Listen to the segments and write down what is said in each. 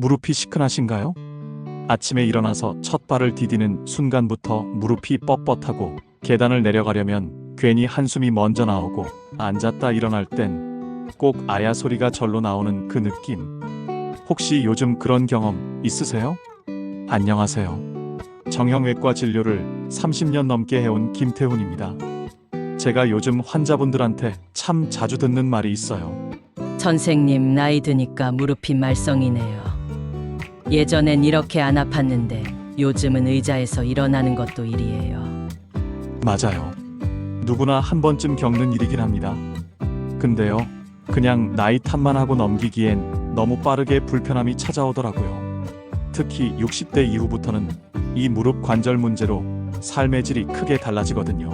무릎이 시큰하신가요? 아침에 일어나서 첫 발을 디디는 순간부터 무릎이 뻣뻣하고 계단을 내려가려면 괜히 한숨이 먼저 나오고 앉았다 일어날 땐 꼭 아야 소리가 절로 나오는 그 느낌. 혹시 요즘 그런 경험 있으세요? 안녕하세요. 정형외과 진료를 30년 넘게 해온 김태훈입니다. 제가 요즘 환자분들한테 참 자주 듣는 말이 있어요. 선생님 나이 드니까 무릎이 말썽이네요. 예전엔 이렇게 안 아팠는데 요즘은 의자에서 일어나는 것도 일이에요. 맞아요. 누구나 한 번쯤 겪는 일이긴 합니다. 근데요, 그냥 나이 탓만 하고 넘기기엔 너무 빠르게 불편함이 찾아오더라고요. 특히 60대 이후부터는 이 무릎 관절 문제로 삶의 질이 크게 달라지거든요.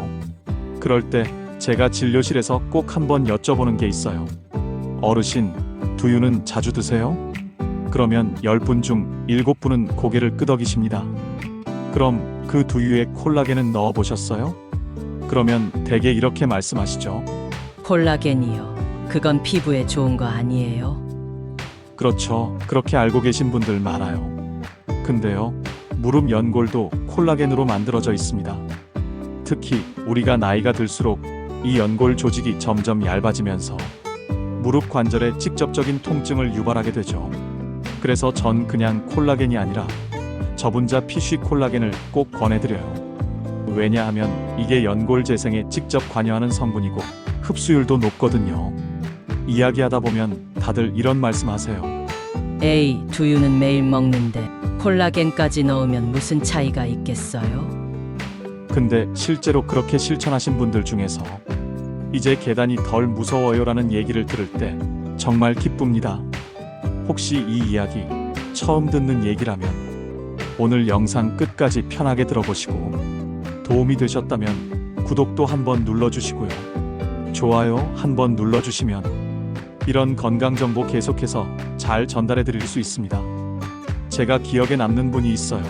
그럴 때 제가 진료실에서 꼭 한번 여쭤보는 게 있어요. 어르신, 두유는 자주 드세요? 그러면 10분 중 7분은 고개를 끄덕이십니다. 그럼 그 두유에 콜라겐은 넣어 보셨어요? 그러면 대개 이렇게 말씀하시죠. 콜라겐이요. 그건 피부에 좋은 거 아니에요? 그렇죠. 그렇게 알고 계신 분들 많아요. 근데요, 무릎 연골도 콜라겐으로 만들어져 있습니다. 특히 우리가 나이가 들수록 이 연골 조직이 점점 얇아지면서 무릎 관절에 직접적인 통증을 유발하게 되죠. 그래서 전 그냥 콜라겐이 아니라 저분자 피쉬 콜라겐을 꼭 권해드려요. 왜냐하면 이게 연골 재생에 직접 관여하는 성분이고 흡수율도 높거든요. 이야기하다 보면 다들 이런 말씀하세요. 에이, 두유는 매일 먹는데 콜라겐까지 넣으면 무슨 차이가 있겠어요? 근데 실제로 그렇게 실천하신 분들 중에서 이제 계단이 덜 무서워요라는 얘기를 들을 때 정말 기쁩니다. 혹시 이 이야기 처음 듣는 얘기라면 오늘 영상 끝까지 편하게 들어보시고 도움이 되셨다면 구독도 한번 눌러주시고요. 좋아요 한번 눌러주시면 이런 건강 정보 계속해서 잘 전달해 드릴 수 있습니다. 제가 기억에 남는 분이 있어요.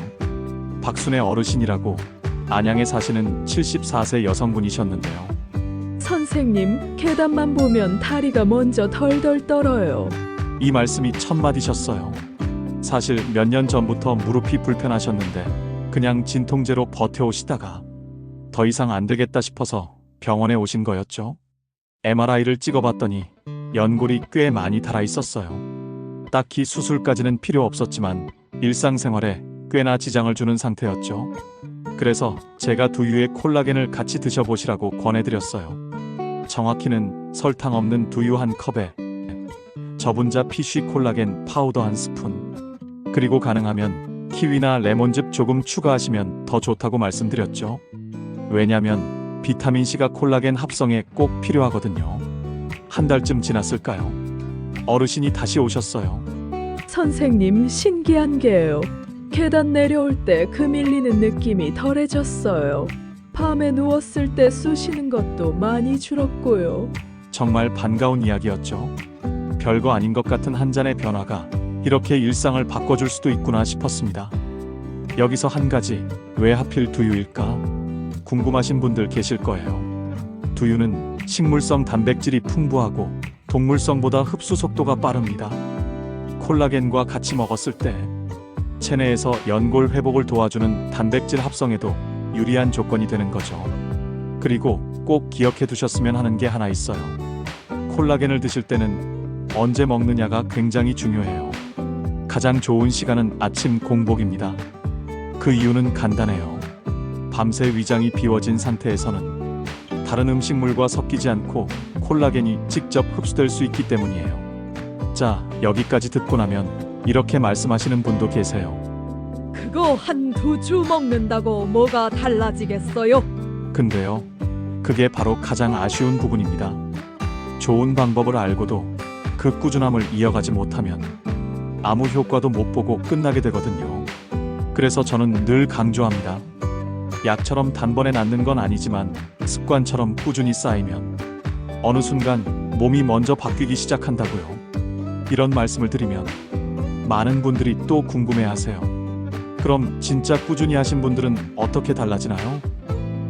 박순애 어르신이라고 안양에 사시는 74세 여성분이셨는데요. 선생님, 계단만 보면 다리가 먼저 덜덜 떨어요. 이 말씀이 첫마디셨어요. 사실 몇 년 전부터 무릎이 불편하셨는데 그냥 진통제로 버텨오시다가 더 이상 안 되겠다 싶어서 병원에 오신 거였죠. MRI를 찍어봤더니 연골이 꽤 많이 달아 있었어요. 딱히 수술까지는 필요 없었지만 일상생활에 꽤나 지장을 주는 상태였죠. 그래서 제가 두유에 콜라겐을 같이 드셔보시라고 권해드렸어요. 정확히는 설탕 없는 두유 한 컵에 저분자 피쉬 콜라겐 파우더 한 스푼 그리고 가능하면 키위나 레몬즙 조금 추가하시면 더 좋다고 말씀드렸죠. 왜냐면 비타민C가 콜라겐 합성에 꼭 필요하거든요. 한 달쯤 지났을까요? 어르신이 다시 오셨어요. 선생님, 신기한 게요. 계단 내려올 때 그 밀리는 느낌이 덜해졌어요. 밤에 누웠을 때 쑤시는 것도 많이 줄었고요. 정말 반가운 이야기였죠. 별거 아닌 것 같은 한 잔의 변화가 이렇게 일상을 바꿔줄 수도 있구나 싶었습니다. 여기서 한 가지, 왜 하필 두유일까? 궁금하신 분들 계실 거예요. 두유는 식물성 단백질이 풍부하고 동물성보다 흡수 속도가 빠릅니다. 콜라겐과 같이 먹었을 때 체내에서 연골 회복을 도와주는 단백질 합성에도 유리한 조건이 되는 거죠. 그리고 꼭 기억해 두셨으면 하는 게 하나 있어요. 콜라겐을 드실 때는 언제 먹느냐가 굉장히 중요해요. 가장 좋은 시간은 아침 공복입니다. 그 이유는 간단해요. 밤새 위장이 비워진 상태에서는 다른 음식물과 섞이지 않고 콜라겐이 직접 흡수될 수 있기 때문이에요. 자, 여기까지 듣고 나면 이렇게 말씀하시는 분도 계세요. 그거 한 두 주 먹는다고 뭐가 달라지겠어요? 근데요, 그게 바로 가장 아쉬운 부분입니다. 좋은 방법을 알고도 그 꾸준함을 이어가지 못하면 아무 효과도 못 보고 끝나게 되거든요. 그래서 저는 늘 강조합니다. 약처럼 단번에 낫는 건 아니지만 습관처럼 꾸준히 쌓이면 어느 순간 몸이 먼저 바뀌기 시작한다고요. 이런 말씀을 드리면 많은 분들이 또 궁금해 하세요. 그럼 진짜 꾸준히 하신 분들은 어떻게 달라지나요?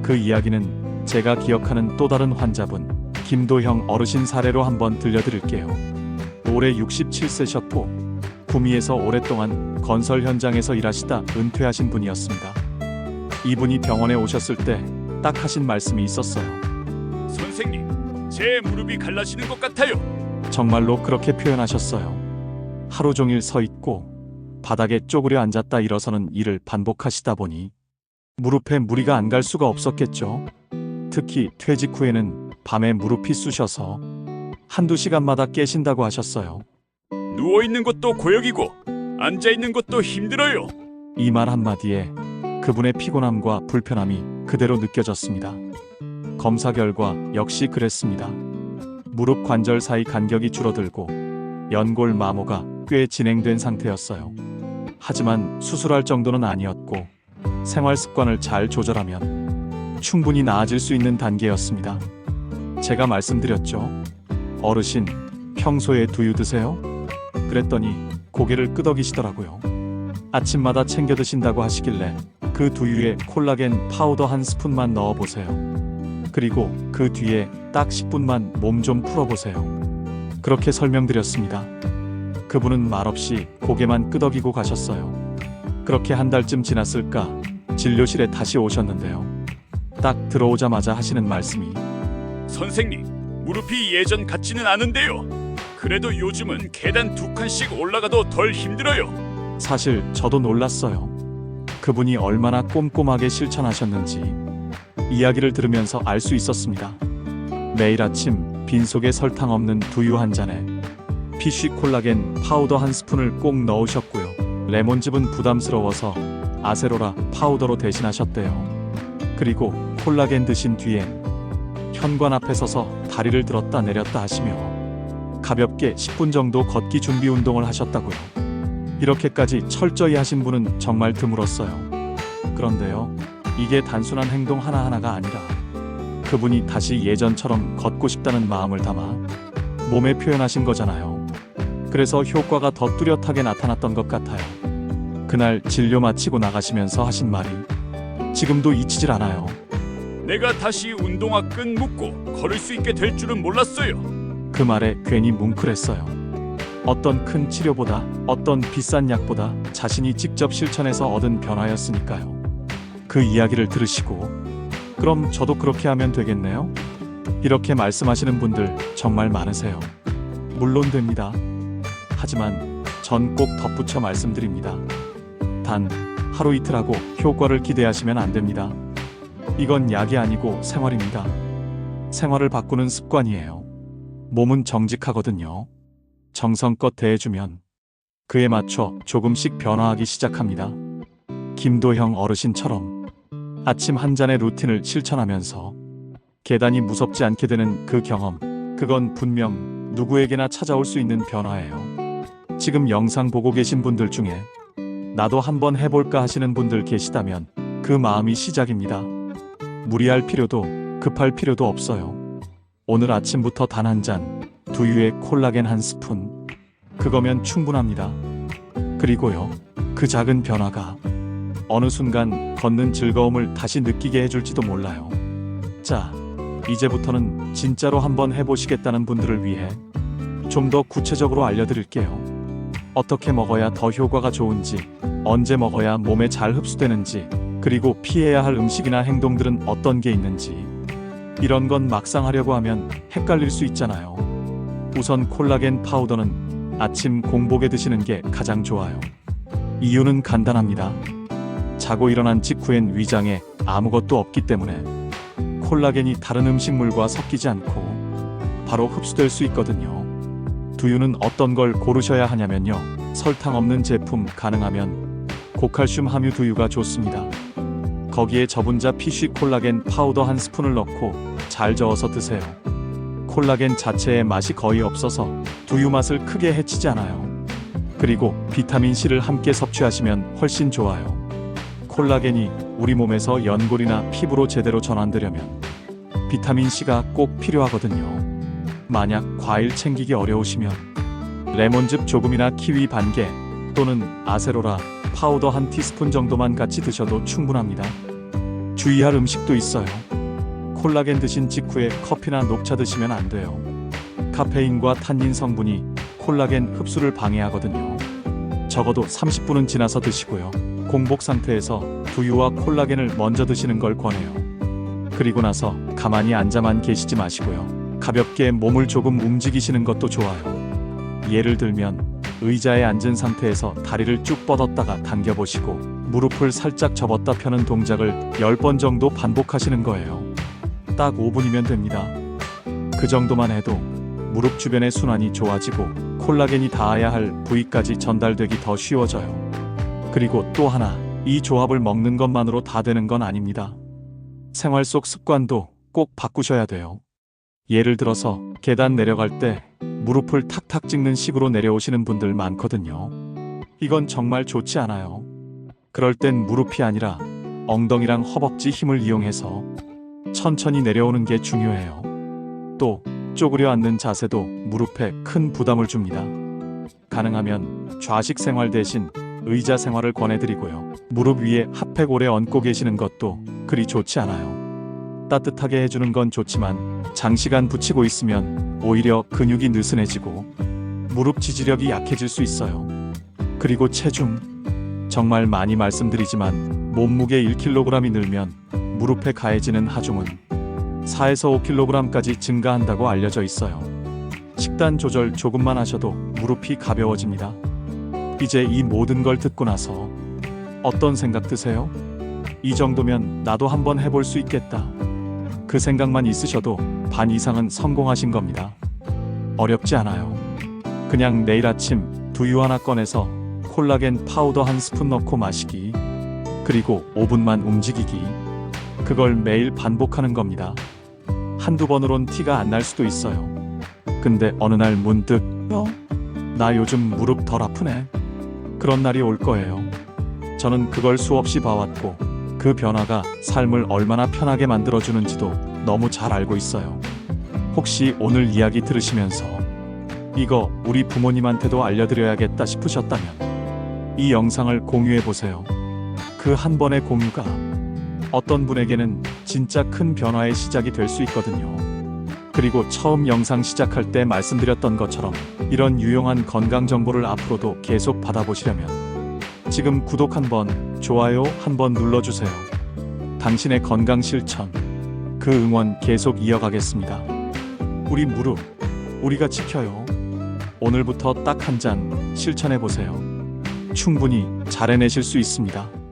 그 이야기는 제가 기억하는 또 다른 환자분 김도형 어르신 사례로 한번 들려드릴게요. 올해 67세셨고 구미에서 오랫동안 건설 현장에서 일하시다 은퇴하신 분이었습니다. 이분이 병원에 오셨을 때 딱 하신 말씀이 있었어요. 선생님, 제 무릎이 갈라지는 것 같아요. 정말로 그렇게 표현하셨어요. 하루 종일 서 있고 바닥에 쪼그려 앉았다 일어서는 일을 반복하시다 보니 무릎에 무리가 안 갈 수가 없었겠죠. 특히 퇴직 후에는 밤에 무릎이 쑤셔서 한두 시간마다 깨신다고 하셨어요. 누워 있는 것도 고역이고 앉아 있는 것도 힘들어요. 이 말 한마디에 그분의 피곤함과 불편함이 그대로 느껴졌습니다. 검사 결과 역시 그랬습니다. 무릎 관절 사이 간격이 줄어들고 연골 마모가 꽤 진행된 상태였어요. 하지만 수술할 정도는 아니었고 생활 습관을 잘 조절하면 충분히 나아질 수 있는 단계였습니다. 제가 말씀드렸죠. 어르신, 평소에 두유 드세요? 그랬더니 고개를 끄덕이시더라고요. 아침마다 챙겨 드신다고 하시길래 그 두유에 콜라겐 파우더 한 스푼만 넣어 보세요. 그리고 그 뒤에 딱 10분만 몸 좀 풀어 보세요. 그렇게 설명드렸습니다. 그분은 말없이 고개만 끄덕이고 가셨어요. 그렇게 한 달쯤 지났을까 진료실에 다시 오셨는데요. 딱 들어오자마자 하시는 말씀이 선생님, 무릎이 예전 같지는 않은데요. 그래도 요즘은 계단 두 칸씩 올라가도 덜 힘들어요. 사실 저도 놀랐어요. 그분이 얼마나 꼼꼼하게 실천하셨는지 이야기를 들으면서 알 수 있었습니다. 매일 아침 빈속에 설탕 없는 두유 한 잔에 피쉬 콜라겐 파우더 한 스푼을 꼭 넣으셨고요. 레몬즙은 부담스러워서 아세로라 파우더로 대신하셨대요. 그리고 콜라겐 드신 뒤에 현관 앞에 서서 다리를 들었다 내렸다 하시며 가볍게 10분 정도 걷기 준비 운동을 하셨다고요. 이렇게까지 철저히 하신 분은 정말 드물었어요. 그런데요, 이게 단순한 행동 하나하나가 아니라 그분이 다시 예전처럼 걷고 싶다는 마음을 담아 몸에 표현하신 거잖아요. 그래서 효과가 더 뚜렷하게 나타났던 것 같아요. 그날 진료 마치고 나가시면서 하신 말이 지금도 잊히질 않아요. 내가 다시 운동화 끈 묶고 걸을 수 있게 될 줄은 몰랐어요. 그 말에 괜히 뭉클했어요. 어떤 큰 치료보다 어떤 비싼 약보다 자신이 직접 실천해서 얻은 변화였으니까요. 그 이야기를 들으시고 그럼 저도 그렇게 하면 되겠네요? 이렇게 말씀하시는 분들 정말 많으세요. 물론 됩니다. 하지만 전 꼭 덧붙여 말씀드립니다. 단 하루 이틀 하고 효과를 기대하시면 안 됩니다. 이건 약이 아니고 생활입니다. 생활을 바꾸는 습관이에요. 몸은 정직하거든요. 정성껏 대해주면 그에 맞춰 조금씩 변화하기 시작합니다. 김도형 어르신처럼 아침 한 잔의 루틴을 실천하면서 계단이 무섭지 않게 되는 그 경험, 그건 분명 누구에게나 찾아올 수 있는 변화예요. 지금 영상 보고 계신 분들 중에 나도 한번 해볼까 하시는 분들 계시다면 그 마음이 시작입니다. 무리할 필요도 급할 필요도 없어요. 오늘 아침부터 단 한 잔, 두유에 콜라겐 한 스푼. 그거면 충분합니다. 그리고요, 그 작은 변화가 어느 순간 걷는 즐거움을 다시 느끼게 해줄지도 몰라요. 자, 이제부터는 진짜로 한번 해보시겠다는 분들을 위해 좀 더 구체적으로 알려드릴게요. 어떻게 먹어야 더 효과가 좋은지, 언제 먹어야 몸에 잘 흡수되는지, 그리고 피해야 할 음식이나 행동들은 어떤 게 있는지. 이런 건 막상 하려고 하면 헷갈릴 수 있잖아요. 우선 콜라겐 파우더는 아침 공복에 드시는 게 가장 좋아요. 이유는 간단합니다. 자고 일어난 직후엔 위장에 아무것도 없기 때문에 콜라겐이 다른 음식물과 섞이지 않고 바로 흡수될 수 있거든요. 두유는 어떤 걸 고르셔야 하냐면요. 설탕 없는 제품 가능하면 고칼슘 함유 두유가 좋습니다. 거기에 저분자 피쉬 콜라겐 파우더 한 스푼을 넣고 잘 저어서 드세요. 콜라겐 자체의 맛이 거의 없어서 두유 맛을 크게 해치지 않아요. 그리고 비타민 C를 함께 섭취하시면 훨씬 좋아요. 콜라겐이 우리 몸에서 연골이나 피부로 제대로 전환되려면 비타민 C가 꼭 필요하거든요. 만약 과일 챙기기 어려우시면 레몬즙 조금이나 키위 반 개 또는 아세로라 파우더 한 티스푼 정도만 같이 드셔도 충분합니다. 주의할 음식도 있어요. 콜라겐 드신 직후에 커피나 녹차 드시면 안 돼요. 카페인과 탄닌 성분이 콜라겐 흡수를 방해하거든요. 적어도 30분은 지나서 드시고요. 공복 상태에서 두유와 콜라겐을 먼저 드시는 걸 권해요. 그리고 나서 가만히 앉아만 계시지 마시고요. 가볍게 몸을 조금 움직이시는 것도 좋아요. 예를 들면 의자에 앉은 상태에서 다리를 쭉 뻗었다가 당겨보시고 무릎을 살짝 접었다 펴는 동작을 10번 정도 반복하시는 거예요. 딱 5분이면 됩니다. 그 정도만 해도 무릎 주변의 순환이 좋아지고 콜라겐이 닿아야 할 부위까지 전달되기 더 쉬워져요. 그리고 또 하나, 이 조합을 먹는 것만으로 다 되는 건 아닙니다. 생활 속 습관도 꼭 바꾸셔야 돼요. 예를 들어서 계단 내려갈 때 무릎을 탁탁 찍는 식으로 내려오시는 분들 많거든요. 이건 정말 좋지 않아요. 그럴 땐 무릎이 아니라 엉덩이랑 허벅지 힘을 이용해서 천천히 내려오는 게 중요해요. 또 쪼그려 앉는 자세도 무릎에 큰 부담을 줍니다. 가능하면 좌식 생활 대신 의자 생활을 권해드리고요. 무릎 위에 핫팩 오래 얹고 계시는 것도 그리 좋지 않아요. 따뜻하게 해주는 건 좋지만 장시간 붙이고 있으면 오히려 근육이 느슨해지고 무릎 지지력이 약해질 수 있어요. 그리고 체중. 정말 많이 말씀드리지만 몸무게 1kg이 늘면 무릎에 가해지는 하중은 4에서 5kg까지 증가한다고 알려져 있어요. 식단 조절 조금만 하셔도 무릎이 가벼워집니다. 이제 이 모든 걸 듣고 나서 어떤 생각 드세요? 이 정도면 나도 한번 해볼 수 있겠다. 그 생각만 있으셔도 반 이상은 성공하신 겁니다. 어렵지 않아요. 그냥 내일 아침 두유 하나 꺼내서 콜라겐 파우더 한 스푼 넣고 마시기. 그리고 5분만 움직이기. 그걸 매일 반복하는 겁니다. 한두 번으론 티가 안 날 수도 있어요. 근데 어느 날 문득, 어? 나 요즘 무릎 덜 아프네. 그런 날이 올 거예요. 저는 그걸 수없이 봐왔고, 그 변화가 삶을 얼마나 편하게 만들어주는지도 너무 잘 알고 있어요. 혹시 오늘 이야기 들으시면서 이거 우리 부모님한테도 알려드려야겠다 싶으셨다면 이 영상을 공유해 보세요. 그 한 번의 공유가 어떤 분에게는 진짜 큰 변화의 시작이 될 수 있거든요. 그리고 처음 영상 시작할 때 말씀드렸던 것처럼 이런 유용한 건강 정보를 앞으로도 계속 받아보시려면 지금 구독 한번, 좋아요 한번 눌러주세요. 당신의 건강 실천, 그 응원 계속 이어가겠습니다. 우리 무릎, 우리가 지켜요. 오늘부터 딱 한 잔 실천해 보세요. 충분히 잘 해내실 수 있습니다.